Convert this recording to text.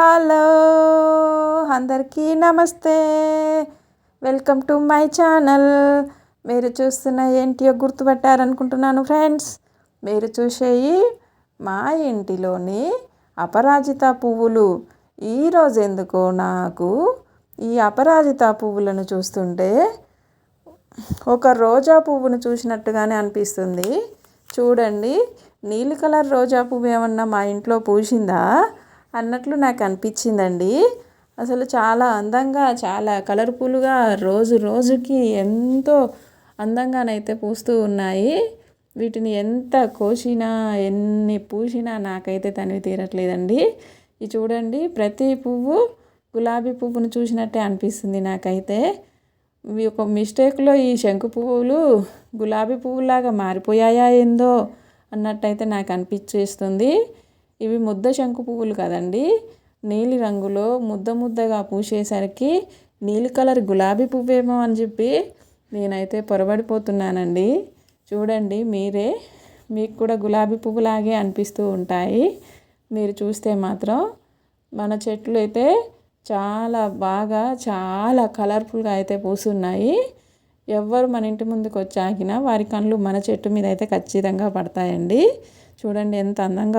Hello అందరికీ namaste. Welcome to my channel. మీరు చూస్తున్న ఏంటియో గుర్తుపట్టారనుకుంటున్నాను ఫ్రెండ్స్. మీరు చూసేయి మా ఇంటిలోని అపరాజిత పువ్వులు. ఈరోజు ఎందుకో నాకు ఈ అపరాజిత పువ్వులను చూస్తుంటే ఒక రోజా పువ్వును చూసినట్టుగానే అనిపిస్తుంది. చూడండి నీలి కలర్ రోజా పువ్వు ఏమన్నా మా ఇంట్లో పూసిందా? అన్నట్లు నాకు అనిపించిందండి అసలు చాలా అందంగా చాలా కలర్ఫుల్గా రోజు రోజుకి ఎంతో అందంగానైతే పూస్తూ ఉన్నాయి. వీటిని ఎంత కోసినా ఎన్ని పూసినా నాకైతే తనివి తీరట్లేదండి. ఇది చూడండి ప్రతి పువ్వు గులాబీ పువ్వును చూసినట్టే అనిపిస్తుంది నాకైతే. ఒక మిస్టేక్లో ఈ శంకు పువ్వులు గులాబీ పువ్వులాగా మారిపోయాయా ఏందో అన్నట్టయితే నాకు అనిపించేస్తుంది ఇవి ముద్ద శంకు పువ్వులు కదండి. నీలి రంగులో ముద్ద ముద్దగా పూసేసరికి నీలి కలర్ గులాబీ పువ్వేమో అని చెప్పి నేనైతే పొరబడిపోతున్నానండి. చూడండి మీరే మీకు కూడా గులాబీ పువ్వులాగే అనిపిస్తూ ఉంటాయి. మీరు చూస్తే మాత్రం మన చెట్లు అయితే చాలా బాగా చాలా కలర్ఫుల్గా అయితే పూసున్నాయి. ఎవ్వరు మన ఇంటి ముందుకు వచ్చాకినా వారి కళ్ళు మన చెట్టు మీద అయితే ఖచ్చితంగా పడతాయండి. చూడండి ఎంత అందంగా